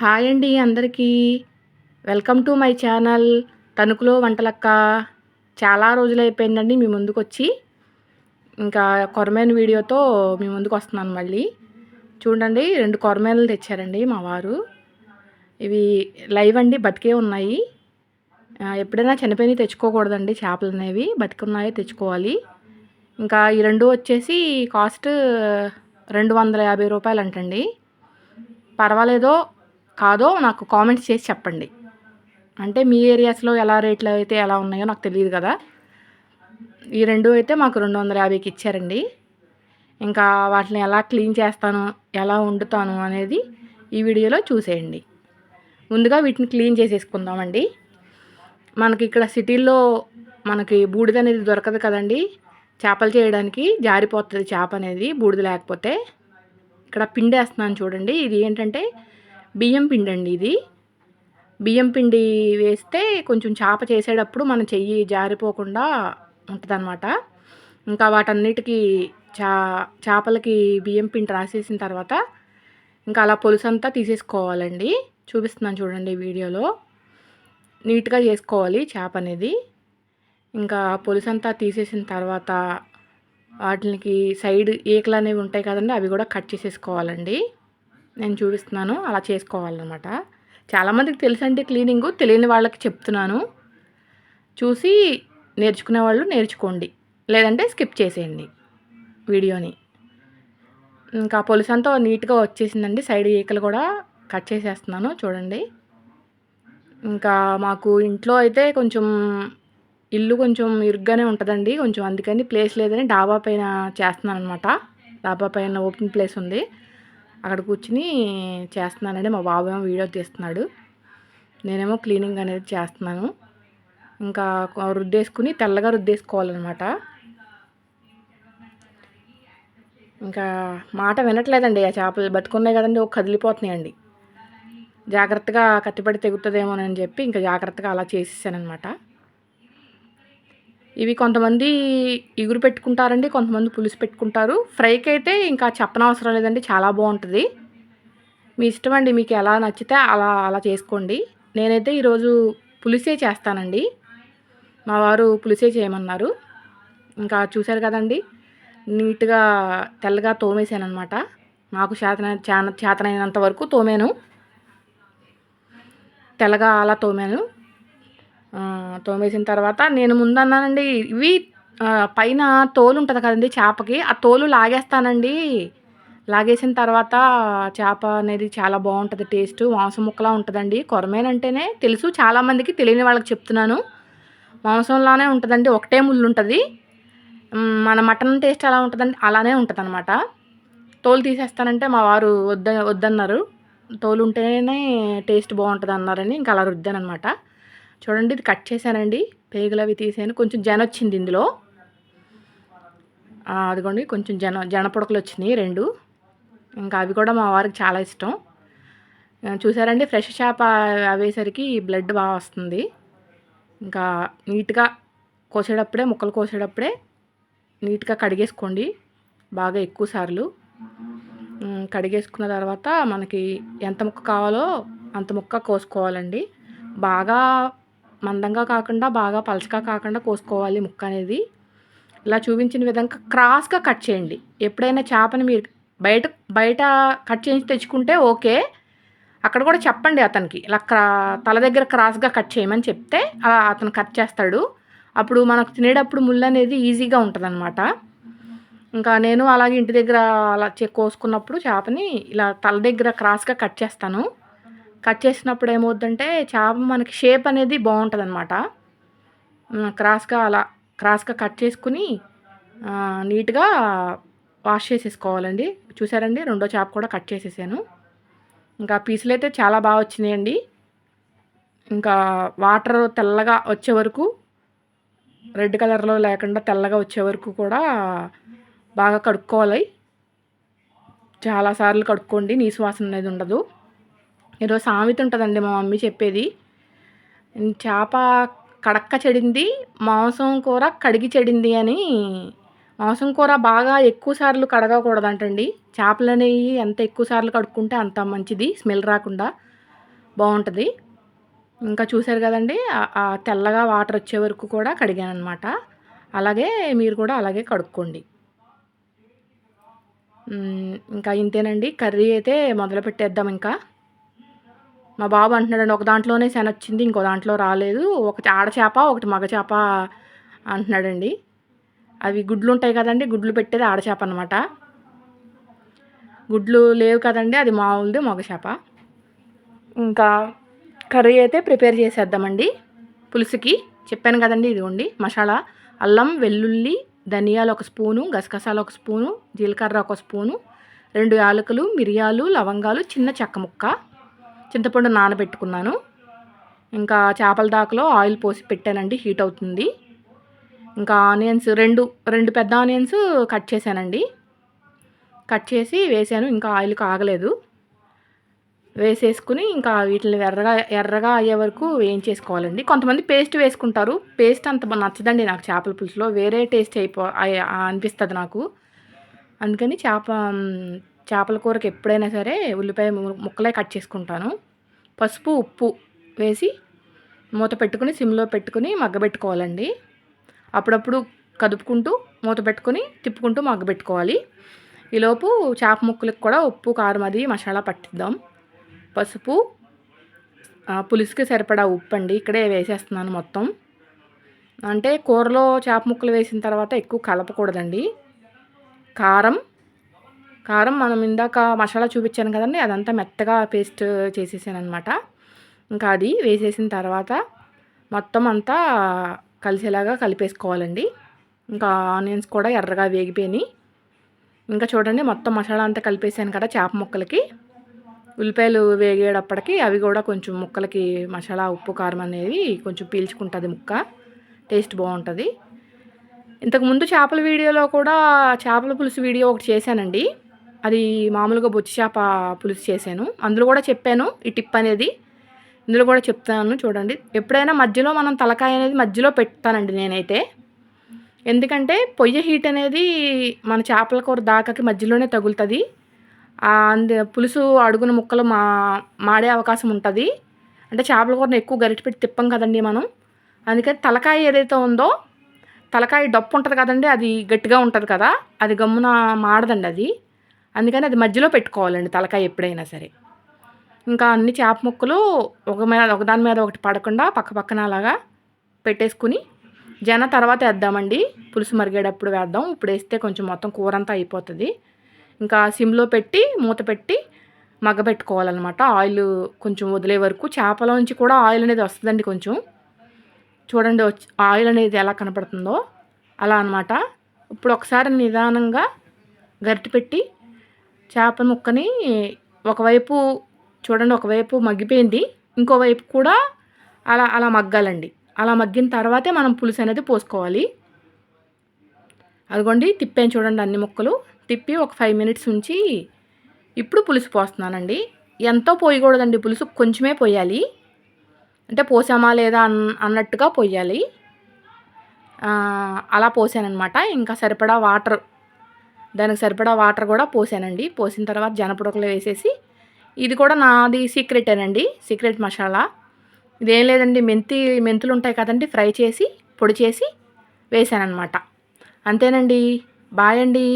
Hi అండి అందరికీ. Welcome to my channel తణుకులో వంటలక్క. చాలా రోజులు అయిపోయిందండి మీ ముందుకు వచ్చి ఇంకా కొరమేను వీడియోతో మీ ముందుకు వస్తున్నాను మళ్ళీ. చూడండి రెండు కొరమేనలు తెచ్చారండి మా వారు. ఇవి లైవ్ అండి బతికే ఉన్నాయి. ఎప్పుడైనా చనిపోయినవి తెచ్చుకోకూడదండి చేపలు అనేవి బతికున్నాయి తెచ్చుకోవాలి. ఇంకా ఈ రెండు వచ్చేసి కాస్ట్ రెండు వందల యాభై రూపాయలు అంటండి పర్వాలేదో కాదో నాకు కామెంట్స్ చేసి చెప్పండి. అంటే మీ ఏరియాస్లో ఎలా రేట్లు అయితే ఎలా ఉన్నాయో నాకు తెలియదు కదా. ఈ రెండు అయితే మాకు రెండు వందల యాభైకి ఇచ్చారండి. ఇంకా వాటిని ఎలా క్లీన్ చేస్తాను ఎలా వండుతాను అనేది ఈ వీడియోలో చూసేయండి. ముందుగా వీటిని క్లీన్ చేసేసుకుందామండి. మనకి ఇక్కడ సిటీల్లో మనకి బూడిద అనేది దొరకదు కదండి. చేపలు చేయడానికి జారిపోతుంది చేప అనేది బూడిద లేకపోతే. ఇక్కడ పిండేస్తున్నాను చూడండి. ఇది ఏంటంటే బియ్యం పిండి అండి ఇది. బియ్యం పిండి వేస్తే కొంచెం చేప చేసేటప్పుడు మన చెయ్యి జారిపోకుండా ఉంటుందన్నమాట. ఇంకా వాటన్నిటికీ చా చేపలకి బియ్యం పిండి రాసేసిన తర్వాత ఇంకా అలా పొలుసంతా తీసేసుకోవాలండి. చూపిస్తున్నాను చూడండి వీడియోలో. నీట్గా చేసుకోవాలి చేప అనేది. ఇంకా పొలుసంతా తీసేసిన తర్వాత వాటికి సైడ్ ఈకలు అనేవి ఉంటాయి కదండి అవి కూడా కట్ చేసేసుకోవాలండి. నేను చూపిస్తున్నాను. అలా చేసుకోవాలన్నమాట. చాలామందికి తెలుసండి క్లీనింగ్. తెలియని వాళ్ళకి చెప్తున్నాను. చూసి నేర్చుకునే వాళ్ళు నేర్చుకోండి. లేదంటే స్కిప్ చేసేయండి వీడియోని. ఇంకా పొలుసంతా నీట్గా వచ్చేసిందండి. సైడ్ ఈకలు కూడా కట్ చేసేస్తున్నాను. చూడండి. ఇంకా మాకు ఇంట్లో అయితే కొంచెం ఇల్లు కొంచెం ఇరుగ్గానే ఉంటుందండి. కొంచెం అందుకని ప్లేస్ లేదని డాబా పైన చేస్తున్నాను అనమాట డాబా పైన ఓపెన్ ప్లేస్ ఉంది. అక్కడ కూర్చుని చేస్తున్నానండి. మా బాబు ఏమో వీడియో తీస్తున్నాడు. నేనేమో క్లీనింగ్ అనేది చేస్తున్నాను. ఇంకా రుద్దేసుకుని తెల్లగా రుద్దేసుకోవాలన్నమాట. ఇంకా మాట వినట్లేదండి. ఆ చేపలు బతుకున్నాయి కదండి. ఒక కదిలిపోతున్నాయండి. జాగ్రత్తగా కత్తిపడి తెగుతుందేమోనని చెప్పి ఇంకా జాగ్రత్తగా అలా చేసేసానమాట ఇవి కొంతమంది ఇగురు పెట్టుకుంటారండి కొంతమంది పులుసు పెట్టుకుంటారు. ఫ్రైకి అయితే ఇంకా చెప్పనవసరం లేదండి చాలా బాగుంటుంది. మీ ఇష్టం అండి మీకు ఎలా నచ్చితే అలా అలా చేసుకోండి. నేనైతే ఈరోజు పులిసే చేస్తానండి. మా వారు పులిసే చేయమన్నారు. ఇంకా చూశారు కదండి నీట్గా తెల్లగా తోమేశానమాట అనమాట నాకు చేతన చాన చేతనైనంత వరకు తోమాను. తెల్లగా అలా తోమాను. తోమేసిన తర్వాత నేను ముందన్నానండి ఇవి పైన తోలు ఉంటుంది కదండి చేపకి ఆ తోలు లాగేస్తానండి. లాగేసిన తర్వాత చేప అనేది చాలా బాగుంటుంది టేస్ట్ మాంసం ముక్కలా ఉంటుందండి. కొరమేనంటేనే తెలుసు చాలామందికి తెలియని వాళ్ళకి చెప్తున్నాను. మాంసంలానే ఉంటుందండి ఒకటే ముళ్ళు ఉంటుంది మన మటన్ టేస్ట్ ఎలా ఉంటుందండి అలానే ఉంటుంది అనమాట తోలు తీసేస్తానంటే మా వారు వద్ద వద్దన్నారు. తోలు ఉంటేనే టేస్ట్ బాగుంటుంది అన్నారని ఇంకా అలా రుద్దాను అనమాట చూడండి ఇది కట్ చేశానండి. పేగులు అవి తీసాను. కొంచెం జన వచ్చింది ఇందులో. అదిగోండి కొంచెం జన జన పొడకలు వచ్చినాయి రెండు. ఇంకా అవి కూడా మా వారికి చాలా ఇష్టం. చూసారండి ఫ్రెష్ చేప అవేసరికి బ్లడ్ బాగా వస్తుంది. ఇంకా నీట్గా కోసేటప్పుడే ముక్కలు కోసేటప్పుడే నీట్గా కడిగేసుకోండి. బాగా ఎక్కువ సార్లు. కడిగేసుకున్న తర్వాత మనకి ఎంత ముక్క కావాలో అంత ముక్క కోసుకోవాలండి. బాగా మందంగా కాకుండా బాగా పలచగా కాకుండా కోసుకోవాలి ముక్క అనేది. ఇలా చూపించిన విధంగా క్రాస్గా కట్ చేయండి. ఎప్పుడైనా చేపని మీరు బయట బయట కట్ చేసి తెచ్చుకుంటే ఓకే. అక్కడ కూడా చెప్పండి అతనికి. ఇలా క్రా తల దగ్గర క్రాస్గా కట్ చేయమని చెప్తే అలా అతను కట్ చేస్తాడు. అప్పుడు మనకు తినేటప్పుడు ముళ్ళు అనేది ఈజీగా ఉంటుంది ఇంకా నేను అలాగే ఇంటి దగ్గర అలా కోసుకున్నప్పుడు చేపని ఇలా తల దగ్గర క్రాస్గా కట్ చేస్తాను. కట్ చేసినప్పుడు ఏమవుద్దంటే చేప మనకి షేప్ అనేది బాగుంటుంది అనమాట క్రాస్గా అలా క్రాస్గా కట్ చేసుకుని నీట్గా వాష్ చేసేసుకోవాలండి. చూసారండి? రెండో చేప కూడా కట్ చేసేసాను. ఇంకా పీసులు అయితే చాలా బాగా వచ్చినాయండి. ఇంకా వాటర్ తెల్లగా వచ్చే వరకు రెడ్ కలర్లో లేకుండా తెల్లగా వచ్చే వరకు కూడా బాగా కడుక్కోవాలి. చాలాసార్లు కడుక్కోండి నీసు వాసన అనేది ఉండదు. ఏదో సామెత ఉంటుందండి మా మమ్మీ చెప్పేది. చేప కడక్క చెడింది మాంసం కూర కడిగి చెడింది అని మాంసం కూర బాగా ఎక్కువ సార్లు కడగకూడదంటండి. చేపలు అనేవి ఎంత ఎక్కువ సార్లు కడుక్కుంటే అంత మంచిది స్మెల్ రాకుండా బాగుంటుంది. ఇంకా చూశారు కదండి తెల్లగా వాటర్ వచ్చే వరకు కూడా కడిగాను అనమాట అలాగే మీరు కూడా అలాగే కడుక్కోండి. ఇంకా ఇంతేనండి. కర్రీ అయితే మొదలు పెట్టేద్దాం ఇంకా. మా బాబు అంటున్నాడండి ఒక దాంట్లోనే శని వచ్చింది ఇంకో దాంట్లో రాలేదు. ఒకటి ఆడచేప ఒకటి మగచేప అంటున్నాడండి. అవి గుడ్లు ఉంటాయి కదండి గుడ్లు పెట్టేది ఆడచేప అనమాట గుడ్లు లేవు కదండి అది మామూలుది మగచేప ఇంకా కర్రీ అయితే ప్రిపేర్ చేసేద్దామండి పులుసుకి. చెప్పాను కదండి ఇదిగోండి మసాలా అల్లం వెల్లుల్లి ధనియాలు ఒక స్పూను గసగసాలు ఒక స్పూను జీలకర్ర ఒక స్పూను రెండు యాలకులు మిరియాలు లవంగాలు చిన్న చెక్క ముక్క. చింతపండు నానబెట్టుకున్నాను. ఇంకా చేపల దాకలో ఆయిల్ పోసి పెట్టానండి హీట్ అవుతుంది. ఇంకా ఆనియన్స్ రెండు రెండు పెద్ద ఆనియన్స్ కట్ చేశానండి. కట్ చేసి వేసాను ఇంకా ఆయిల్ కాగలేదు. వేసేసుకుని ఇంకా వీటిని ఎర్రగా ఎర్రగా అయ్యే వరకు వేయించేసుకోవాలండి. కొంతమంది పేస్ట్ వేసుకుంటారు. పేస్ట్ అంత నచ్చదండి నాకు చేపల పులుసులో. వేరే టేస్ట్ అయిపో అనిపిస్తుంది నాకు. అందుకని చేప చేపల కూరకి ఎప్పుడైనా సరే ఉల్లిపాయ ముక్కలే కట్ చేసుకుంటాను. పసుపు ఉప్పు వేసి మూత పెట్టుకుని సిమ్లో పెట్టుకుని మగ్గబెట్టుకోవాలండి. అప్పుడప్పుడు కదుపుకుంటూ మూత పెట్టుకుని తిప్పుకుంటూ మగ్గబెట్టుకోవాలి. ఈలోపు చేప ముక్కలకు కూడా ఉప్పు కారం అది మసాలా పట్టిద్దాం. పసుపు పులుసుకి సరిపడా ఉప్పు అండి. ఇక్కడే వేసేస్తున్నాను మొత్తం. అంటే కూరలో చేప ముక్కలు వేసిన తర్వాత ఎక్కువ కలపకూడదండి. కారం కారం మనం ఇందాక మసాలా చూపించాను కదండి అదంతా మెత్తగా పేస్ట్ చేసేసాను అనమాట ఇంకా అది వేసేసిన తర్వాత మొత్తం అంతా కలిసేలాగా కలిపేసుకోవాలండి. ఇంకా ఆనియన్స్ కూడా ఎర్రగా వేగిపోయినాయి. ఇంకా చూడండి మొత్తం మసాలా అంతా కలిపేసాను కదా చేప ముక్కలకి. ఉల్లిపాయలు వేగేటప్పటికి అవి కూడా కొంచెం ముక్కలకి మసాలా ఉప్పు కారం అనేది కొంచెం పీల్చుకుంటుంది ముక్క. టేస్ట్ బాగుంటుంది. ఇంతకుముందు చేపల వీడియోలో కూడా చేపల పులుసు వీడియో ఒకటి చేశానండి. అది మామూలుగా బొచ్చి చేప పులుసు చేశాను. అందులో కూడా చెప్పాను ఈ టిప్ అనేది. ఇందులో కూడా చెప్తాను చూడండి. ఎప్పుడైనా మధ్యలో మనం తలకాయ అనేది మధ్యలో పెడతానండి నేనైతే. ఎందుకంటే పొయ్యి హీట్ అనేది మన చేపల కూర దాకాకి మధ్యలోనే తగులుతుంది. అంద పులుసు అడుగున ముక్కలు మా మాడే అవకాశం ఉంటుంది. అంటే చేపల కూరని ఎక్కువ గరిటె పెట్టి తిప్పం కదండి మనం. అందుకని తలకాయ ఏదైతే ఉందో తలకాయ డప్పు ఉంటుంది కదండి అది గట్టిగా ఉంటుంది కదా. అది గమ్మున మాడదండి అది. అందుకని అది మధ్యలో పెట్టుకోవాలండి తలకాయ ఎప్పుడైనా సరే. ఇంకా అన్ని చేప ముక్కలు ఒక మీద ఒకదాని మీద ఒకటి పడకుండా పక్క పక్కన అలాగా పెట్టేసుకుని జన తర్వాత వేద్దామండి. పులుసు మరిగేటప్పుడు వేద్దాం. ఇప్పుడు వేస్తే కొంచెం మొత్తం కూర అంతా అయిపోతుంది. ఇంకా సిమ్లో పెట్టి మూత పెట్టి మగ్గబెట్టుకోవాలన్నమాట ఆయిల్ కొంచెం వదిలే వరకు చేపలోంచి కూడా ఆయిల్ అనేది వస్తుందండి కొంచెం. చూడండి ఆయిల్ అనేది ఎలా కనపడుతుందో. అలా అనమాట ఇప్పుడు ఒకసారి నిదానంగా గరిటె పెట్టి చేప ముక్కని ఒకవైపు చూడండి ఒకవైపు మగ్గిపోయింది. ఇంకోవైపు కూడా అలా అలా మగ్గాలండి. అలా మగ్గిన తర్వాతే మనం పులుసు అనేది పోసుకోవాలి. అదిగోండి తిప్పాను చూడండి అన్ని ముక్కలు. తిప్పి ఒక ఫైవ్ మినిట్స్ ఉంచి ఇప్పుడు పులుసు పోస్తున్నానండి. ఎంతో పోయకూడదండి పులుసు కొంచెమే పోయాలి. అంటే పోసామా లేదా అన్ అన్నట్టుగా పోయాలి. అలా పోసానమాట ఇంకా సరిపడా వాటర్ దానికి సరిపడా వాటర్ కూడా పోసానండి. పోసిన తర్వాత జనపుడకలు వేసేసి ఇది కూడా నాది సీక్రెటేనండి సీక్రెట్ మసాలా. ఇదేం లేదండి మెంతి మెంతులు ఉంటాయి కదండి ఫ్రై చేసి పొడి చేసి వేసానమాట అంతేనండి. బాయ్ అండి.